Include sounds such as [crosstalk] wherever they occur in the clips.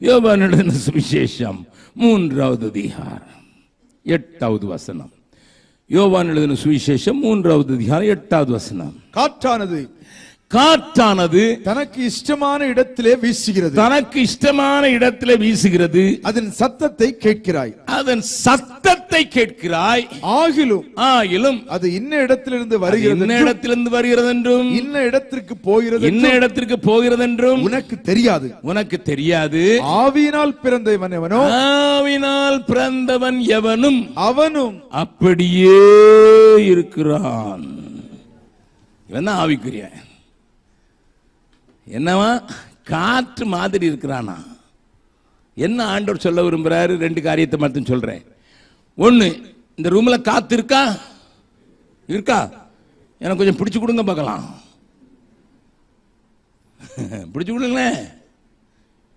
யோவான் சுவிசேஷம் மூன்றாவது அதிகாரம். எட்டாவது வசனம். யோவான் எழுதின சுவிசேஷம் மூன்றாவது அதிகாரம் எட்டாவது வசனம். காற்றானது காற்றானது தனக்கு இஷ்டமான இடத்திலே வீசுகிறது. தனக்கு இஷ்டமான இடத்துல வீசுகிறது. அதன் சத்தத்தை கேட்கிறாய். அதன் சத்தத்தை கேட்கிறாய். ஆகிலும் ஆயிலும் அது இன்ன இடத்திலிருந்து வருகிறது என்றும், இடத்திலிருந்து வருகிறது என்றும் இன்ன இடத்திற்கு போகிறது என்றும் இடத்திற்கு போகிறது என்றும் உனக்கு தெரியாது. உனக்கு தெரியாது. ஆவியினால் பிறந்தவன் எவனோ ஆவினால் பிறந்தவன் எவனும் அவனும் அப்படியே இருக்கிறான். இவன் தான் ஆவிக்குரியன் என்னவா? காற்று மாதிரி இருக்கிறானா? என்ன ஆண்டவர் சொல்ல விரும்புகிறாரு ரெண்டு காரியத்தை மட்டும் சொல்கிறேன் ஒன்று இந்த ரூமில் காற்று இருக்கா? இருக்கா? எனக்கு கொஞ்சம் பிடிச்சி கொடுங்க பார்க்கலாம். [laughs] பிடிச்சி கொடுங்களேன்.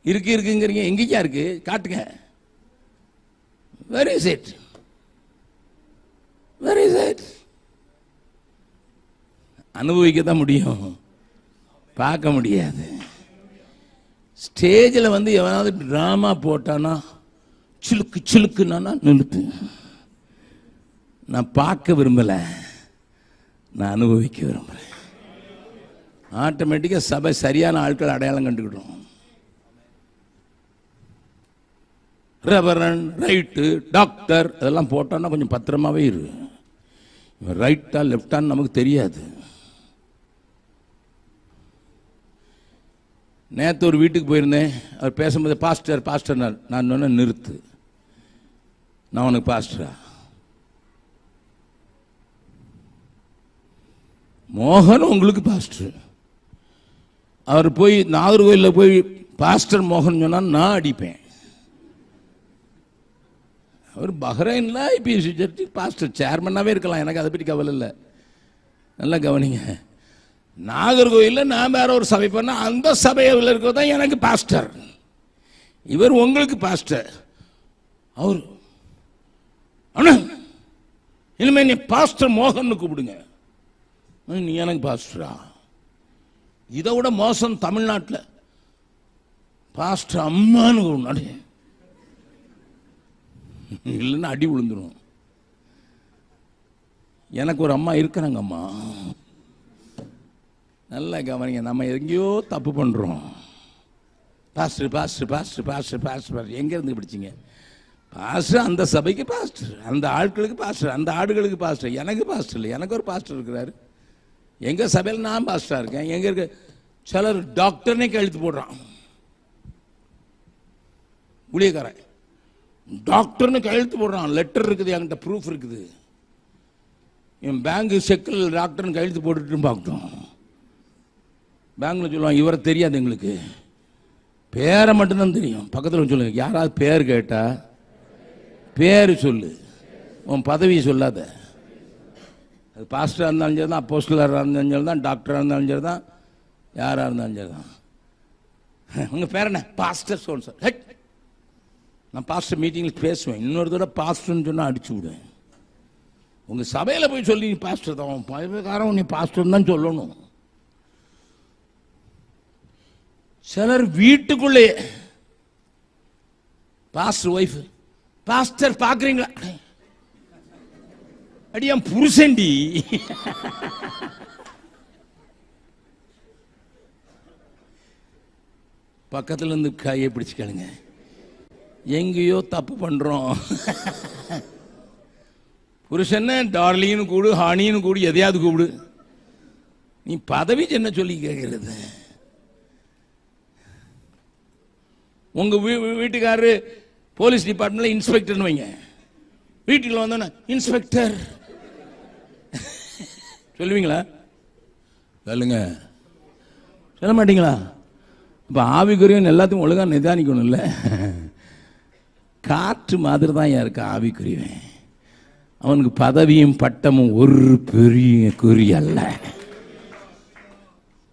இருக்கு இருக்குங்கிறீங்க. எங்கேயா இருக்கு? காட்டுங்க. Where is it where is it அனுபவிக்க தான் முடியும். பார்க்க முடியாது. ஸ்டேஜில் வந்து எவனாவது ட்ராமா போட்டானா சிலுக்கு சிலுக்குனானா நிறுத்து நான் பார்க்க விரும்பலை. நான் அனுபவிக்க விரும்புகிறேன் ஆட்டோமேட்டிக்காக சபை சரியான ஆட்கள் அடையாளம் கண்டுக்கிட்டோம் ரெவரன் ரைட்டு டாக்டர் அதெல்லாம் போட்டோன்னா கொஞ்சம் பத்திரமாவே இரு. ரைட்டா லெஃப்டான்னு நமக்கு தெரியாது. நேற்று ஒரு வீட்டுக்கு போயிருந்தேன். அவர் பேசும்போது பாஸ்டர் பாஸ்டர் நான் சொன்னேன் நிறுத்து. நான் உனக்கு பாஸ்டரா? மோகன் உங்களுக்கு பாஸ்டர். அவர் போய் நாகர்கோயிலில் போய் பாஸ்டர் மோகன் சொன்னால் நான் அடிப்பேன். அவர் பஹ்ரைனில் ஐபிஎஸ்சி சர்ச்சு பாஸ்டர் சேர்மனாகவே இருக்கலாம். எனக்கு அதை பற்றி கவலை இல்லை. நல்லா கவனிங்க. நாகர்கோயிலில் நான் வேற ஒரு சபை பண்ண அந்த சபையில் இருக்கிறது தான் எனக்கு பாஸ்டர் இவர் உங்களுக்கு பாஸ்டர் அவர் அண்ணா இனிமே நீ பாஸ்டர் மோகன் கூப்பிடுங்க. நீ எனக்கு பாஸ்டரா இதை விட மோசம் தமிழ்நாட்டில். பாஸ்டர் அம்மான்னு கூப்பிடு இல்லைன்னா அடி விழுந்துடும் எனக்கு ஒரு அம்மா இருக்கிறாங்க அம்மா நல்லா கவனிங்க நம்ம எங்கேயோ தப்பு பண்ணுறோம் pastor pastor pastor pastor pastor pastor எங்கேருந்து பிடிச்சிங்க? பாஸ்டர் அந்த சபைக்கு பாஸ்டர் அந்த ஆட்களுக்கு பாஸ்டர் அந்த ஆடுகளுக்கு பாஸ்டர் எனக்கு பாஸ்டர் இல்லை. எனக்கு ஒரு பாஸ்டர் இருக்கிறார். எங்கள் சபையில் நான் பாஸ்டராக இருக்கேன். எங்கே இருக்க? சிலர் டாக்டர்னே கழுத்து போடுறான். ஊழியக்காரன். டாக்டர்னு கழுத்து போடுறான். லெட்டர் இருக்குது என்கிட்ட ப்ரூஃப் இருக்குது. என் பேங்க் செக்கில் டாக்டர்னு கழுத்து போட்டுட்டு பார்க்கட்டும். பேங்கில் சொல்லுவாங்க இவரை தெரியாது எங்களுக்கு. பேரை மட்டும்தான் தெரியும். பக்கத்தில் சொல்லுங்க யாராவது பேர் கேட்டா பேர் சொல்லு. உன் பதவியை சொல்லாத. அது பாஸ்டராக இருந்தாலும் சரி தான் அப்போஸ்டலாக இருந்தாலும் சரி தான் டாக்டராக இருந்தாலும் சரி தான் யாராக இருந்தாலும் சரி தான் உங்கள் பேர் என்ன? பாஸ்டர் சொல் சார். ஹெட். நான் பாஸ்டர் மீட்டிங்கில் பேசுவேன். இன்னொரு தடவை பாஸ்டர்னு சொன்னால் அடிச்சு விடுவேன். உங்கள் சபையில் போய் சொல்லி நீ பாஸ்டர் தான். பதவிக்காரன் நீ பாஸ்டர் தான் சொல்லணும். சிலர் வீட்டுக்குள்ளே பாஸ்டர் ஒய்ஃப் பாஸ்டர் பார்க்குறீங்களா? அடியா புருஷண்டி புருஷன்டி. பக்கத்துல இருந்து கையை பிடிச்சுக்கலுங்க எங்கேயோ தப்பு பண்றோம். புருஷன்னு டார்லின்னு கூடு ஹானின்னு கூடு எதையாவது கூப்பிடு. நீ பதவி என்ன சொல்லி கேட்கறது உங்க வீ- வீட்டுக்காரரு போலீஸ் டிபார்ட்மெண்ட்ல இன்ஸ்பெக்டர்னு வைங்க. வீட்டுக்குள்ள வந்தோன்னே இன்ஸ்பெக்டர். சொல்லுவீங்களா? சொல்லுங்க. சொல்ல மாட்டீங்களா? இப்போ ஆவிக்குரியவன் எல்லாத்தையும் ஒழுங்கா நிதானிக்கணும்ல. காற்று மாதிரி தான் இருக்க ஆவிக்குரியவன் அவனுக்கு பதவியும் பட்டமும் ஒரு பெரிய குறி அல்ல.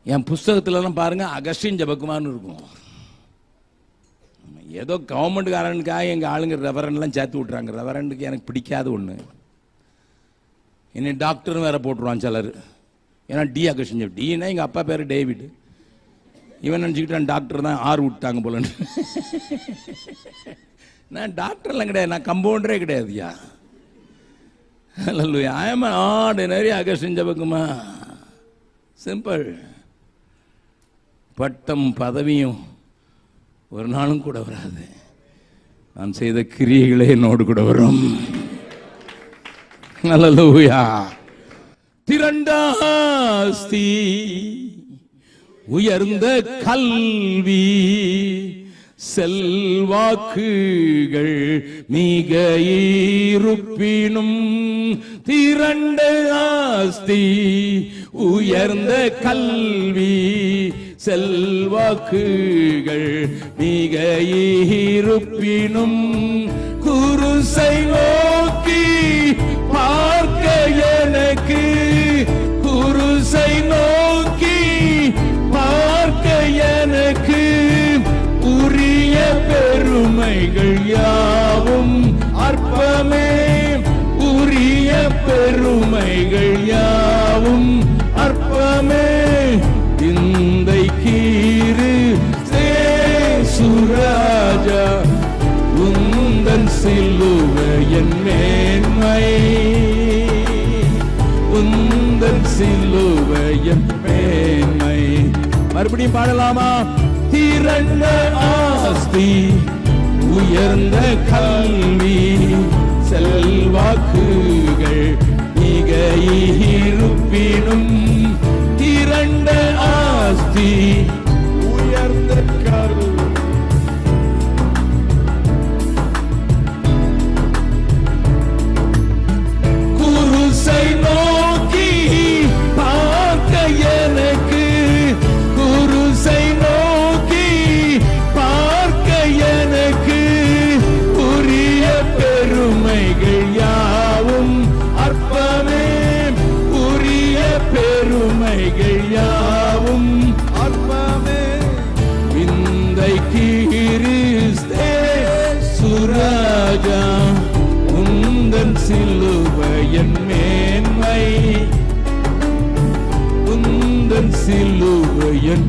என் புஸ்தகத்துலலாம் பாருங்க அகஸ்டின் ஜபக்குமார்னு இருக்கும். ஏதோ கவர்மெண்ட்காரனுக்காக எங்கள் ஆளுங்க ரெவரன்லாம் சேர்த்து விட்றாங்க ரெவரண்டுக்கு எனக்கு பிடிக்காத ஒன்று என்னை டாக்டர்னு வேற போட்டுருவான் சிலர். ஏன்னா டி அகஷன் டீனா டின்னா எங்கள் அப்பா பேர் டேவிட். இவன் நினச்சிக்கிட்டான் டாக்டர் தான் ஆறு விட்டாங்க போலன்னு. நான் டாக்டர்லாம் கிடையாது. நான் கம்பவுண்டரே கிடையாதுயா அல்ல ஐஎம் ஆர்டினரி அகஷன் ஜபக்குமா சிம்பிள் பட்டம் பதவியும் ஒரு நாளும் கூட வராது. நான் செய்த கிரியைகளே என்னோடு கூட வரும். நல்லலூயா திரண்டாஸ்தி உயர்ந்த கல்வி செல்வாக்குகள் மிக இருப்பினும் திரண்ட ஆஸ்தி உயர்ந்த கல்வி செல்வாக்குகள் மிக இருப்பினும் குருசை நோக்கி பார்க்க எனக்கு குருசை நோக்கி பார்க்க எனக்கு உரிய பெருமைகள் யாவும் அற்பமே. உரிய பெருமைகள் யாவும் அற்பமே. சிலுவையன் மேன்மை. உந்தன் சிலுவையன் மேன்மை. மறுபடியும் பாடலாமா? திறந்த ஆஸ்தி உயர்ந்த கல்வி செல்வாக்குகள் மிக இருப்பினும் திரண்ட ஆஸ்தி ராஜா உந்தன் சிலுவையன் மேன்மை. உந்தன் சிலுவையன்